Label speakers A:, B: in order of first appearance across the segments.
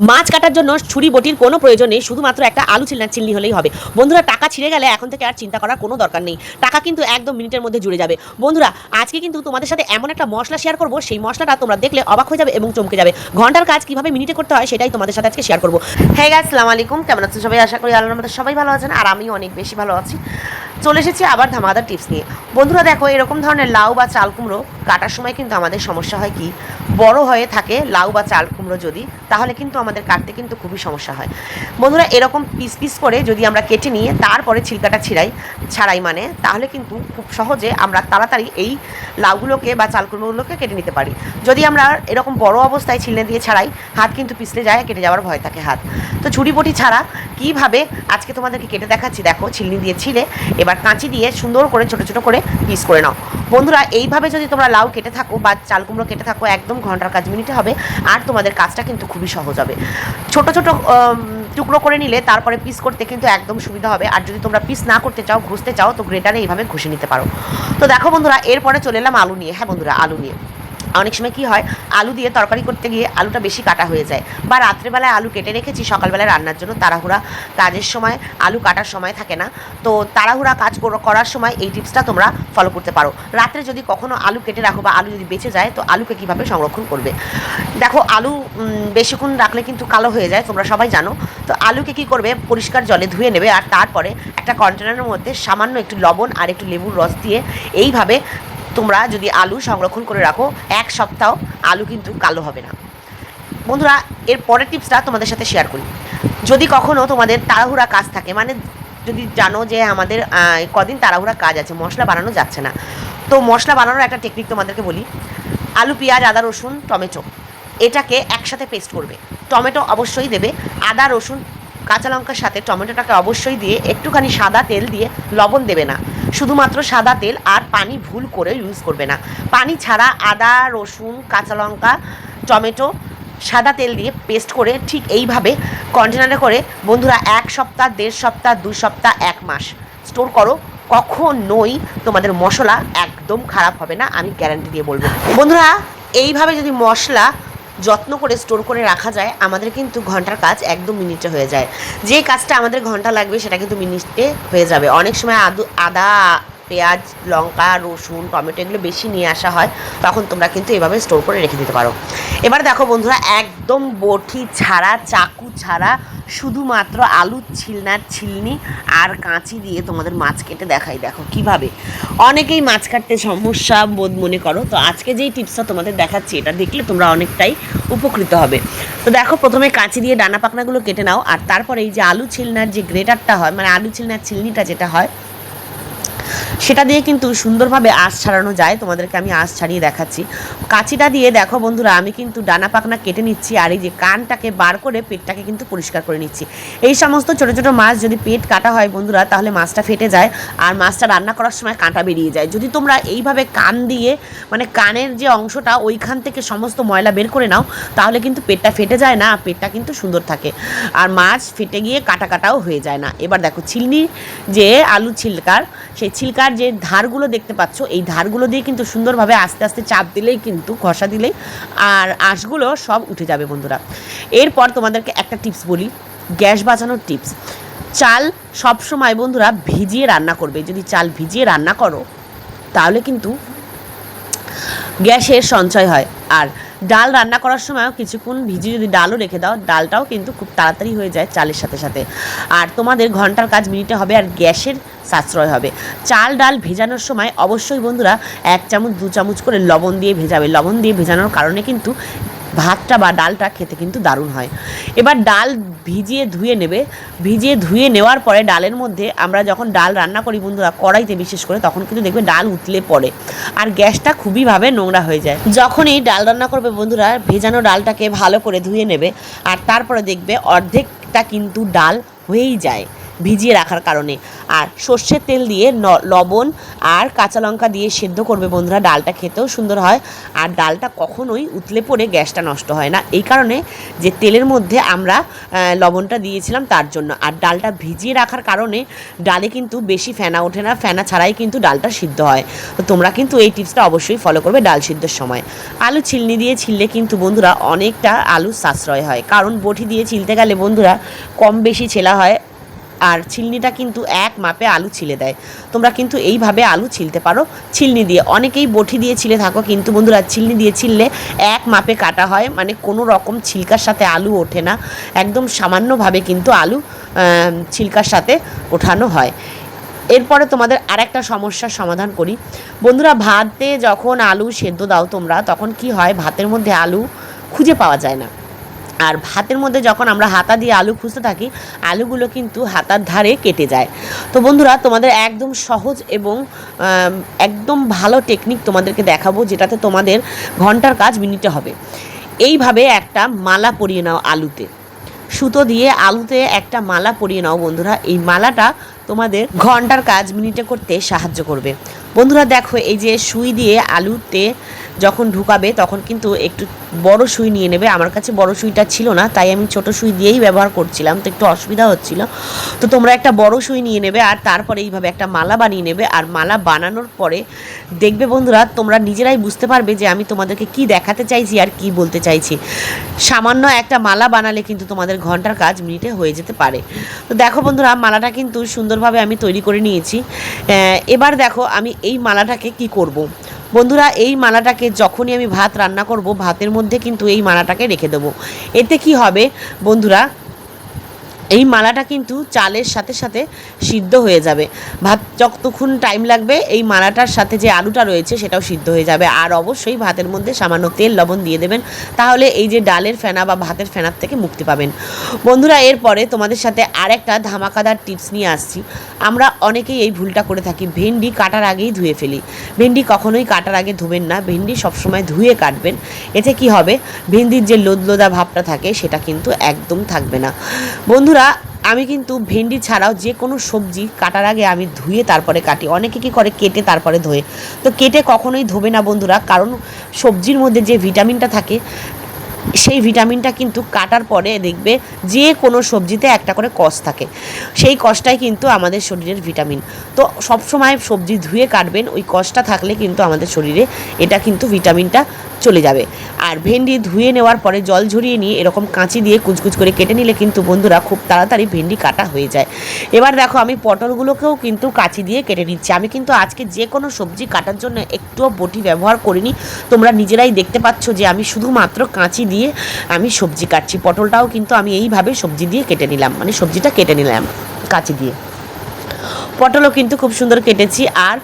A: মাছ কাটার জন্য ছুরি, বটির কোনো প্রয়োজন নেই, শুধুমাত্র একটা আলু ছিলনা চিল্লি হলেই হবে। বন্ধুরা, টাকা ছিঁড়ে গেলে এখন থেকে আর চিন্তা করার কোনো দরকার নেই। টাকা কিন্তু একদম মিনিটের মধ্যে জুড়ে যাবে। বন্ধুরা, আজকে কিন্তু তোমাদের সাথে এমন একটা মশলা শেয়ার করব, সেই মশলাটা তোমরা দেখলে অবাক হয়ে যাবে এবং চমকে যাবে। ঘণ্টার কাজ কীভাবে মিনিটে করতে হয় সেটাই তোমাদের সাথে আজকে শেয়ার করব। হ্যাঁ গাছ সালাম আলাইকুম। কেমন আছেন সবাই? আশা করি আল্লাহর মধ্যে সবাই ভালো আছেন আর আমিও অনেক বেশি ভালো আছি। চলে এসেছি আবার ধামাদার টিপস নিয়ে। বন্ধুরা, দেখো, এরকম ধরনের লাউ বা চাল কুমড়ো কাটার সময় কিন্তু আমাদের সমস্যা হয় কি? বড় হয়ে থাকে লাউ বা চাল কুমড়ো যদি, তাহলে কিন্তু আমাদের কাটতে কিন্তু খুবই সমস্যা হয়। বন্ধুরা, এরকম পিস পিস করে যদি আমরা কেটে নিয়ে তারপরে ছিলকাটা ছিড়াই, ছাড়াই মানে তাহলে কিন্তু খুব সহজে আমরা তাড়াতাড়ি এই লাউগুলোকে বা চাল কুমড়োগুলোকে কেটে নিতে পারি। যদি আমরা এরকম বড় অবস্থায় ছিলনে দিয়ে ছাড়াই, হাত কিন্তু পিছলে যায়, কেটে যাওয়ার ভয় থাকে হাত। তো ছুরি বটি ছাড়া কীভাবে আজকে তোমাদেরকে কেটে দেখাচ্ছি, দেখো, ছিলনি দিয়ে ছিলে, এবার কাঁচি দিয়ে সুন্দর করে, ছোট ছোট করে পিস করে নাও। বন্ধুরা, এইভাবে যদি তোমরা লাউ কেটে থাকো বা চাল কুমড়ো কেটে থাকো, একদম ঘণ্টার কাজ মিনিটে হবে, আর তোমাদের কাজটা কিন্তু খুবই সহজ হবে। ছোট ছোট টুকরো করে নিলে তারপরে পিস করতে কিন্তু একদম সুবিধা হবে, আর যদি তোমরা পিস না করতে চাও, ঘষতে চাও, তো গ্রেটারে এইভাবে ঘষে নিতে পারো। তো দেখো বন্ধুরা, এরপরে চলে এলাম আলু নিয়ে। হ্যাঁ বন্ধুরা, আলু নিয়ে। অনেক সময় কি হয়, আলু দিয়ে তরকারি করতে গিয়ে আলুটা বেশি কাটা হয়ে যায় বা রাত্রেবেলায় আলু কেটে রেখেছি, সকালবেলায় রান্নার জন্য তাড়াহুড়া কাজের সময় আলু কাটার সময় থাকে না। তো তাড়াহুড়া কাজ কর- করার সময় এই টিপসটা তোমরা ফলো করতে পারো। রাত্রে যদি কখনো আলু কেটে রাখো বা আলু যদি বেঁচে যায়, তো আলুকে কীভাবে সংরক্ষণ করবে? দেখো, আলু বেশিক্ষণ রাখলে কিন্তু কালো হয়ে যায়, তোমরা সবাই জানো। তো আলুকে কি করবে? পরিষ্কার জলে ধুয়ে নেবে আর তারপরে একটা কন্টেনারের মধ্যে সামান্য একটু লবণ আর একটু লেবুর রস দিয়ে এইভাবে তোমরা যদি আলু সংরক্ষণ করে রাখো, এক সপ্তাহ আলু কিন্তু কালো হবে না। বন্ধুরা, এর পরের টিপসটা তোমাদের সাথে শেয়ার করি। যদি কখনও তোমাদের তাড়াহুড়া কাজ থাকে মানে যদি জানো যে আমাদের কদিন তাড়াহুড়া কাজ আছে, মশলা বানানো যাচ্ছে না। তো মশলা বানানোর একটা টেকনিক তোমাদেরকে বলি। আলু, পেঁয়াজ, আদা, রসুন, টমেটো, এটাকে একসাথে পেস্ট করবে। টমেটো অবশ্যই দেবে, আদা, রসুন কাঁচা লঙ্কার সাথে টমেটোটাকে অবশ্যই দিয়ে একটুখানি সাদা তেল দিয়ে লবণ দেবে না। শুধুমাত্র সাদা তেল আর পানি ভুল করে ইউজ করবে না। পানি ছাড়া আদা, রসুন, কাঁচা লঙ্কা, টমেটো সাদা তেল দিয়ে পেস্ট করে ঠিক এইভাবে কন্টেনারে করে বন্ধুরা এক সপ্তাহ, দেড় সপ্তাহ, দু সপ্তাহ, এক মাস স্টোর করো। কখনোই তোমাদের মশলা একদম খারাপ হবে না, আমি গ্যারান্টি দিয়ে বলব। বন্ধুরা, এইভাবে যদি মশলা যত্ন করে স্টোর করে রাখা যায়, আমাদের কিন্তু ঘণ্টার কাজ একদম মিনিটে হয়ে যায়। যে কাজটা আমাদের ঘণ্টা লাগবে, সেটা কিন্তু মিনিটে হয়ে যাবে। অনেক সময় আদু পেঁয়াজ, লঙ্কা, রসুন, টমেটো এগুলো বেশি নিয়ে আসা হয়। তখন তোমরা কিন্তু এভাবে স্টোর করে রেখে দিতে পারো। এবার দেখো বন্ধুরা, একদম বটি ছাড়া, চাকু ছাড়া শুধুমাত্র আলু ছিলনার ছিলনি আর কাঁচি দিয়ে তোমাদের মাছ কেটে দেখাই। দেখো কীভাবে। অনেকেই মাছ কাটতে সমস্যা বোধ মনে করো। তো আজকে যেই টিপসটা তোমাদের দেখাচ্ছি, এটা দেখলে তোমরা অনেকটাই উপকৃত হবে। তো দেখো, প্রথমে কাঁচি দিয়ে ডানা পাকনাগুলো কেটে নাও। আর তারপরে এই যে আলু ছিলনার যে গ্রেটারটা হয় মানে আলু ছিলনার ছিলনিটা যেটা হয় সেটা দিয়ে কিন্তু সুন্দরভাবে আঁশ ছাড়ানো যায়। তোমাদেরকে আমি আঁশ ছাড়িয়ে দেখাচ্ছি। কাঁচিটা দিয়ে দেখো বন্ধুরা, আমি কিন্তু ডানা পাকনা কেটে নিচ্ছি আর এই যে কানটাকে বার করে পেটটাকে কিন্তু পরিষ্কার করে নিচ্ছি। এই সমস্ত ছোটো ছোটো মাছ যদি পেট কাটা হয় বন্ধুরা, তাহলে মাছটা ফেটে যায় আর মাছটা রান্না করার সময় কাঁটা বেরিয়ে যায়। যদি তোমরা এইভাবে কান দিয়ে মানে কানের যে অংশটা, ওইখান থেকে সমস্ত ময়লা বের করে নাও, তাহলে কিন্তু পেটটা ফেটে যায় না পেটটা কিন্তু সুন্দর থাকে। আর মাছ ফেটে গিয়ে কাটা কাটাও হয়ে যায় না। এবার দেখো চিলনি যে আলু ছিলকার, সেই ছিলকার যে ধারগুলো দেখতে পাচ্ছ, এই ধারগুলো দিয়ে কিন্তু সুন্দরভাবে আস্তে আস্তে চাপ দিলেই কিন্তু, ঘষা দিলেই আর আঁশগুলো সব উঠে যাবে বন্ধুরা। এরপর তোমাদেরকে একটা টিপস বলি, গ্যাস বাঁচানোর টিপস। চাল সব সময় বন্ধুরা ভিজিয়ে রান্না করবে। যদি চাল ভিজিয়ে রান্না করো, তাহলে কিন্তু গ্যাসের সঞ্চয় হয়। আর ডাল রান্না করার সময়ও কিছুক্ষণ ভিজিয়ে যদি ডালও রেখে দাও, ডালটাও কিন্তু খুব তাড়াতাড়ি হয়ে যায় চালের সাথে সাথে। আর তোমাদের ঘণ্টার কাজ মিনিটে হবে আর গ্যাসের সাশ্রয় হবে। চাল ডাল ভেজানোর সময় অবশ্যই বন্ধুরা এক চামচ, দু চামচ করে লবণ দিয়ে ভেজাবে। লবণ দিয়ে ভেজানোর কারণে কিন্তু ভাতটা বা ডালটা খেতে কিন্তু দারুণ হয়। এবার ডাল ভিজিয়ে ধুয়ে নেবে। ভিজিয়ে ধুয়ে নেওয়ার পরে ডালের মধ্যে আমরা যখন ডাল রান্না করি বন্ধুরা, কড়াইতে বিশেষ করে, তখন কিন্তু দেখবে ডাল উতলে পড়ে। আর গ্যাসটা খুবইভাবে নোংরা হয়ে যায়। যখনই ডাল রান্না করবে বন্ধুরা, ভেজানো ডালটাকে ভালো করে ধুয়ে নেবে। আর তারপরে দেখবে অর্ধেকটা কিন্তু ডাল হয়েই যায়। ভিজিয়ে রাখার কারণে। আর সর্ষের তেল দিয়ে লবণ আর কাঁচা লঙ্কা দিয়ে সেদ্ধ করবে বন্ধুরা। ডালটা খেতেও সুন্দর হয়। আর ডালটা কখনোই উতলে পড়ে গ্যাসটা নষ্ট হয় না। এই কারণে যে তেলের মধ্যে আমরা লবণটা দিয়েছিলাম তার জন্য। আর ডালটা ভিজিয়ে রাখার কারণে ডালে কিন্তু বেশি ফেনা ওঠে না। ফেনা ছাড়াই কিন্তু ডালটা সিদ্ধ হয়। তো তোমরা কিন্তু এই টিপসটা অবশ্যই ফলো করবে ডাল সিদ্ধর সময়। আলু ছিলনি দিয়ে ছিললে কিন্তু বন্ধুরা অনেকটা আলু সাশ্রয় হয়। কারণ বটি দিয়ে ছিলতে গেলে বন্ধুরা কম বেশি ছেলা হয়। আর ছিলনিটা কিন্তু এক মাপে আলু ছিলে দেয়। তোমরা কিন্তু এইভাবে আলু ছিলতে পারো। ছিলনি দিয়ে অনেকেই বটি দিয়ে ছিলে থাকো, কিন্তু বন্ধুরা, ছিলনি দিয়ে ছিললে এক মাপে কাটা হয়। মানে কোনো রকম ছিলকার সাথে আলু ওঠে না। একদম সামান্যভাবে কিন্তু আলু ছিলকার সাথে ওঠানো হয়। এরপরে তোমাদের আরেকটা সমস্যার সমাধান করি। বন্ধুরা, ভাতে যখন আলু সেদ্ধ দাও তোমরা, তখন কি হয়? ভাতের মধ্যে আলু খুঁজে পাওয়া যায় না। আর ভাতের মধ্যে যখন আমরা হাতা দিয়ে আলু খুঁজতে থাকি, আলুগুলো কিন্তু হাতার ধারে কেটে যায়। তো বন্ধুরা, তোমাদের একদম সহজ এবং একদম ভালো টেকনিক তোমাদেরকে দেখাবো, যেটাতে তোমাদের ঘণ্টার কাজ মিনিটে হবে। এইভাবে একটা মালা পরিয়ে নাও আলুতে। সুতো দিয়ে আলুতে একটা মালা পরিয়ে নাও বন্ধুরা। এই মালাটা তোমাদের ঘণ্টার কাজ মিনিটে করতে সাহায্য করবে। বন্ধুরা দেখো, এই যে সুই দিয়ে আলুতে যখন ঢুকাবে, তখন কিন্তু একটু বড় সুই নিয়ে নেবে। আমার কাছে বড় সুইটা ছিল না, তাই আমি ছোট সুই দিয়েই ব্যবহার করছিলাম, তো একটু অসুবিধা হচ্ছিল। তো তোমরা একটা বড় সুই নিয়ে নেবে, আর তারপরে এইভাবে একটা মালা বানিয়ে নেবে, আর মালা বানানোর পরে দেখবে বন্ধুরা, তোমরা নিজেরাই বুঝতে পারবে যে আমি তোমাদেরকে কি দেখাতে চাইছি আর কি বলতে চাইছি। সামান্য একটা মালা বানালে কিন্তু তোমাদের ঘণ্টার কাজ মিনিটে হয়ে যেতে পারে। তো দেখো বন্ধুরা, মালাটা কিন্তু সুন্দরভাবে আমি তৈরি করে নিয়েছি। এবার দেখো, আমি এই মালাটাকে কি করব। বন্ধুরা, এই মালাটাকে যখনই আমি ভাত রান্না করব, ভাতের মধ্যে কিন্তু এই মালাটাকে রেখে দেবো এতে কি হবে বন্ধুরা এই মালাটা কিন্তু চালের সাথে সাথে সিদ্ধ হয়ে যাবে। ভাত যতক্ষণ টাইম লাগবে, এই মালাটার সাথে যে আলুটা রয়েছে সেটাও সিদ্ধ হয়ে যাবে। আর অবশ্যই ভাতের মধ্যে সামান্য তেল, লবণ দিয়ে দেবেন। তাহলে এই যে ডালের ফেনা বা ভাতের ফেনার থেকে মুক্তি পাবেন। বন্ধুরা, এরপরে তোমাদের সাথে আরেকটা ধামাকাদার টিপস নিয়ে আসছি। আমরা অনেকেই এই ভুলটা করে থাকি। ভেন্ডি কাটার আগেই ধুয়ে ফেলি। ভেন্ডি কখনোই কাটার আগে ধুবেন না। ভেন্ডি সবসময় ধুয়ে কাটবেন। এতে কি হবে? ভেন্ডির যে লোদলোদা ভাবটা থাকে, সেটা কিন্তু একদম থাকবে না। বন্ধুরা আমি কিন্তু ভেন্ডি ছাড়াও যে কোনো সবজি কাটার আগে আমি ধুয়ে তারপরে কাটি। অনেকে কি করে? কেটে তারপরে ধোয়ে। তো কেটে কখনোই ধোবে না বন্ধুরা, কারণ সবজির মধ্যে যে ভিটামিনটা থাকে, সেই ভিটামিনটা কিন্তু কাটার পরে দেখবে যে কোনো সবজিতে একটা করে কষ থাকে। সেই কষটাই কিন্তু আমাদের শরীরের ভিটামিন। তো সবসময় সবজি ধুয়ে কাটবেন, ওই কষটা থাকলে কিন্তু আমাদের শরীরে এটা কিন্তু ভিটামিনটা চলে যাবে। আর ভেন্ডি ধুয়ে নেওয়ার পরে জল ঝরিয়ে নিয়ে এরকম কাঁচি দিয়ে কুচকুচ করে কেটে নিলে কিন্তু বন্ধুরা খুব তাড়াতাড়ি ভেন্ডি কাটা হয়ে যায়। এবার দেখো আমি পটলগুলোকেও কিন্তু কাঁচি দিয়ে কেটে নিচ্ছি। আমি কিন্তু আজকে যে কোনো সবজি কাটার জন্য একটুও বটি ব্যবহার করিনি। তোমরা নিজেরাই দেখতে পাচ্ছ যে আমি শুধুমাত্র কাঁচি দিয়ে আমি সবজি কাটছি। পটলটাও কিন্তু আমি এইভাবে সবজি দিয়ে কেটে নিলাম। মানে সবজিটা কেটে নিলাম কাঁচি দিয়ে। পটলও কিন্তু খুব সুন্দর কেটেছি। আর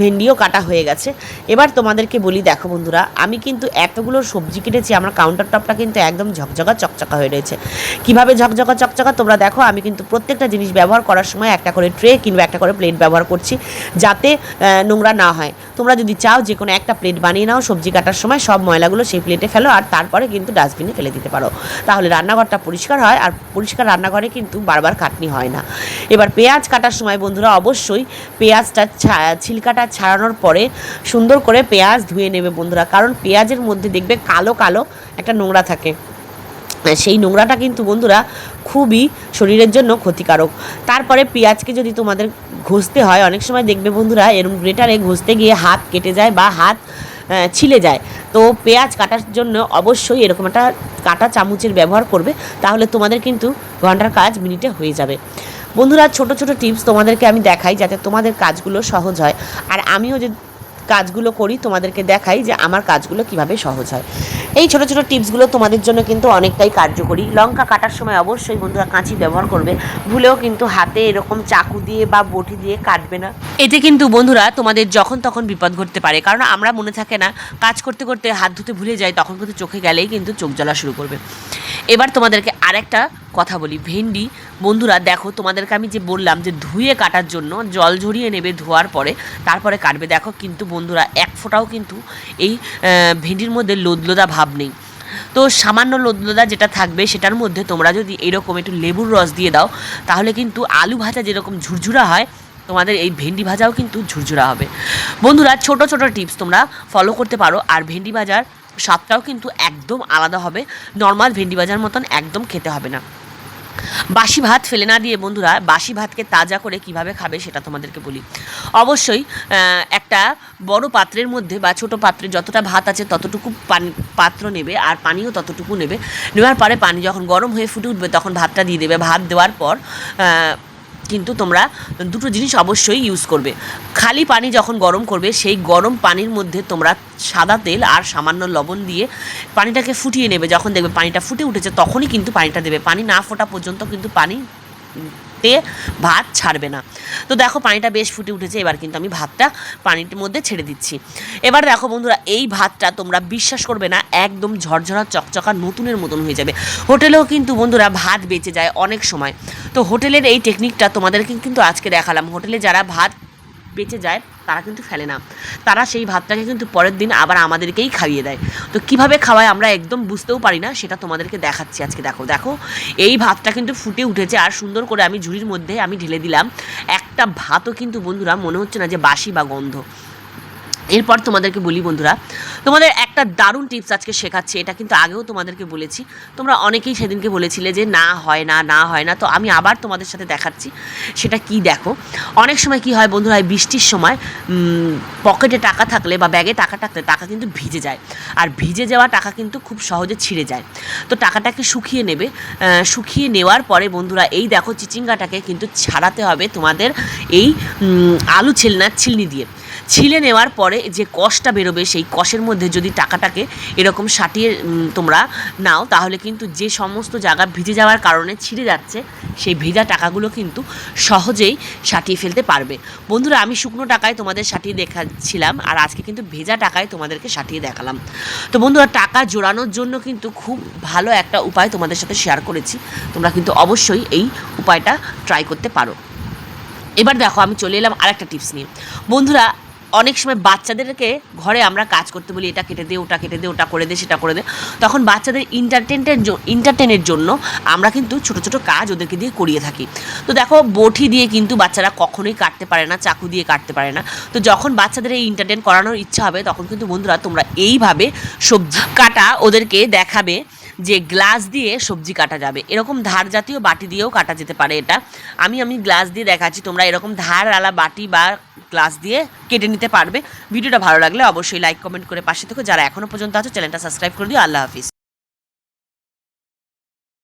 A: ভেন্ডিও কাটা হয়ে গেছে। এবার তোমাদেরকে বলি, দেখো বন্ধুরা, আমি কিন্তু এতগুলো সবজি কেটেছি, আমার কাউন্টার টপটা কিন্তু একদম ঝকঝকা চকচকা হয়ে রয়েছে। কীভাবে ঝকঝকা চকচকা? তোমরা দেখো, আমি কিন্তু প্রত্যেকটা জিনিস ব্যবহার করার সময় একটা করে ট্রে কিংবা একটা করে প্লেট ব্যবহার করছি, যাতে নোংরা না হয়। তোমরা যদি চাও যে কোনো একটা প্লেট বানিয়ে নাও, সবজি কাটার সময় সব ময়লাগুলো সেই প্লেটে ফেলো আর তারপরে কিন্তু ডাস্টবিনে ফেলে দিতে পারো। তাহলে রান্নাঘরটা পরিষ্কার হয় আর পরিষ্কার রান্নাঘরে কিন্তু বারবার খাটনি হয় না। এবার পেঁয়াজ কাটার সময় বন্ধুরা অবশ্যই পেঁয়াজটা ছিলকাটা ছাড়ানোর পরে সুন্দর করে পেঁয়াজ ধুয়ে নেবে বন্ধুরা। কারণ পেঁয়াজের মধ্যে দেখবে কালো কালো একটা নোংরা থাকে। সেই নোংরাটা কিন্তু বন্ধুরা খুবই শরীরের জন্য ক্ষতিকারক। তারপরে পেঁয়াজকে যদি তোমাদের ঘষতে হয়, অনেক সময় দেখবে বন্ধুরা এরম গ্রেটারে ঘষতে গিয়ে হাত কেটে যায় বা হাত ছিলে যায়। তো পেঁয়াজ কাটার জন্য অবশ্যই এরকম একটা কাটা চামচের ব্যবহার করবে, তাহলে তোমাদের কিন্তু ঘণ্টার কাজ মিনিটে হয়ে যাবে। বন্ধুরা, ছোট ছোট টিপস তোমাদেরকে আমি দেখাই যাতে তোমাদের কাজগুলো সহজ হয়। আর আমিও যে কাজগুলো করি, তোমাদেরকে দেখাই যে আমার কাজগুলো কীভাবে সহজ হয়। এই ছোট ছোট টিপসগুলো তোমাদের জন্য কিন্তু অনেকটাই কার্যকরী। লঙ্কা কাটার সময় অবশ্যই বন্ধুরা কাঁচি ব্যবহার করবে। ভুলেও কিন্তু হাতে এরকম চাকু দিয়ে বা বটি দিয়ে কাটবে না। এতে কিন্তু বন্ধুরা তোমাদের যখন তখন বিপদ ঘটতে পারে। কারণ আমরা মনে থাকে না, কাজ করতে করতে হাত ধুতে ভুলে যাই, তখন কিন্তু চোখে গেলেই কিন্তু চোখ জ্বলা শুরু করবে। এবার তোমাদেরকে আরেকটা কথা বলি। ভেন্ডি, বন্ধুরা দেখো, তোমাদেরকে আমি যে বললাম যে ধুয়ে কাটার জন্য জল ঝরিয়ে নেবে ধোয়ার পরে, তারপরে কাটবে। দেখো কিন্তু বন্ধুরা, এক ফোঁটাও কিন্তু এই ভেন্ডির মধ্যে লোদলোদা ভাব নেই। তো সামান্য লোদলোদা যেটা থাকবে, সেটার মধ্যে তোমরা যদি এরকম একটু লেবুর রস দিয়ে দাও, তাহলে কিন্তু আলু ভাজা যেরকম ঝুরঝুরা হয়, তোমাদের এই ভেন্ডি ভাজাও কিন্তু ঝুরঝুরা হবে। বন্ধুরা, ছোট ছোট টিপস তোমরা ফলো করতে পারো। আর ভেন্ডি ভাজার স্বাদটাও কিন্তু একদম আলাদা হবে। নর্মাল ভেন্ডি ভাজার মতন একদম খেতে হবে না। বাসি ভাত ফেলে না দিয়ে বন্ধুরা, বাসি ভাতকে তাজা করে কীভাবে খাবে সেটা তোমাদেরকে বলি। অবশ্যই একটা বড় পাত্রের মধ্যে বা ছোট পাত্রে যতটা ভাত আছে ততটুকু পানি, পাত্র নেবে আর পানিও ততটুকু নেবে। নেওয়ার পরে পানি যখন গরম হয়ে ফুটে উঠবে তখন ভাতটা দিয়ে দেবে। ভাত দেওয়ার পর কিন্তু তোমরা দুটো জিনিস অবশ্যই ইউজ করবে। খালি পানি যখন গরম করবে, সেই গরম পানির মধ্যে তোমরা সাদা তেল আর সামান্য লবণ দিয়ে পানিটাকে ফুটিয়ে নেবে। যখন দেখবে পানিটা ফুটে উঠেছে, তখনই কিন্তু পানিটা দেবে। পানি না ফোটা পর্যন্ত কিন্তু পানি তে ভাত ছাড়বে না। তো দেখো পানিটা বেশ ফুটে উঠেছে, এবার কিন্তু আমি ভাতটা পানির মধ্যে ছেড়ে দিচ্ছি। এবার দেখো বন্ধুরা, এই ভাতটা তোমরা বিশ্বাস করবে না, একদম ঝরঝরা, চকচকা, নতুনের মতন হয়ে যাবে। হোটেলেও কিন্তু বন্ধুরা ভাত বেঁচে যায় অনেক সময়। তো হোটেলের এই টেকনিকটা তোমাদেরকে কিন্তু আজকে দেখালাম। হোটেলে যারা ভাত বেঁচে যায়, তারা কিন্তু ফেলে না। তারা সেই ভাতটাকে কিন্তু পরের দিন আবার আমাদেরকেই খাইয়ে দেয়। তো কীভাবে খাওয়ায় আমরা একদম বুঝতেও পারি না, সেটা তোমাদেরকে দেখাচ্ছি আজকে। দেখো দেখো, এই ভাতটা কিন্তু ফুটে উঠেছে আর সুন্দর করে আমি ঝুড়ির মধ্যে আমি ঢেলে দিলাম। একটা ভাতও কিন্তু বন্ধুরা মনে হচ্ছে না যে বাসি বা গন্ধ। এরপর তোমাদেরকে বলি বন্ধুরা, তোমাদের একটা দারুণ টিপস আজকে শেখাচ্ছি, এটা কিন্তু আগেও তোমাদেরকে বলেছি। তোমরা অনেকেই সেদিনকে বলেছিলে যে না হয় না না হয় না, তো আমি আবার তোমাদের সাথে দেখাচ্ছি, সেটা কি দেখো। অনেক সময় কি হয় বন্ধুরা বৃষ্টির সময় পকেটে টাকা থাকলে বা ব্যাগে টাকা থাকলে টাকা কিন্তু ভিজে যায়, আর ভিজে যাওয়া টাকা কিন্তু খুব সহজে ছিঁড়ে যায়। তো টাকাটাকে শুকিয়ে নেবে শুকিয়ে নেওয়ার পরে বন্ধুরা, এই দেখো চিচিঙ্গাটাকে কিন্তু ছাড়াতে হবে তোমাদের এই আলু ছেলনার ছিলনি দিয়ে। ছিলে নেওয়ার পরে যে কষটা বেরোবে, সেই কষের মধ্যে যদি টাকাটাকে এরকম সাটিয়ে তোমরা নাও, তাহলে কিন্তু যে সমস্ত জায়গা ভিজে যাওয়ার কারণে ছিঁড়ে যাচ্ছে, সেই ভেজা টাকাগুলো কিন্তু সহজেই সাটিয়ে ফেলতে পারবে। বন্ধুরা, আমি শুকনো টাকায় তোমাদের সাটিয়ে দেখাচ্ছিলাম, আর আজকে কিন্তু ভেজা টাকায় তোমাদেরকে সাটিয়ে দেখালাম। তো বন্ধুরা, টাকা জোড়ানোর জন্য কিন্তু খুব ভালো একটা উপায় তোমাদের সাথে শেয়ার করেছি। তোমরা কিন্তু অবশ্যই এই উপায়টা ট্রাই করতে পারো। এবার দেখো, আমি চলে এলাম আরেকটা টিপস নিয়ে। বন্ধুরা অনেক সময় বাচ্চাদেরকে ঘরে আমরা কাজ করতে বলি, এটা কেটে দে, ওটা কেটে দে, ওটা করে দে, সেটা করে দে। তখন বাচ্চাদের ইন্টারটেনটের ইন্টারটেনের জন্য আমরা কিন্তু ছোট ছোট কাজ ওদেরকে দিয়ে করিয়ে থাকি। তো দেখো, বটি দিয়ে কিন্তু বাচ্চারা কখনোই কাটতে পারে না, চাকু দিয়ে কাটতে পারে না। তো যখন বাচ্চাদের এই ইন্টারটেন করানোর ইচ্ছা হবে, তখন কিন্তু বন্ধুরা তোমরা এইভাবে সবজি কাটা ওদেরকে দেখাবে। যে গ্লাস দিয়ে সবজি কাটা যাবে। এরকম ধার জাতীয় বাটি দিয়েও কাটা যেতে পারে এটা। আমি আমি গ্লাস দিয়ে দেখাচ্ছি, তোমরা এরকম ধার আলা বাটি বা গ্লাস দিয়ে কেটে নিতে পারবে। ভিডিওটা ভালো লাগলে অবশ্যই লাইক কমেন্ট করে পাশে থেকে। যারা এখনও পর্যন্ত আছো, চ্যানেলটা সাবস্ক্রাইব করে দিও। আল্লাহ হাফিজ।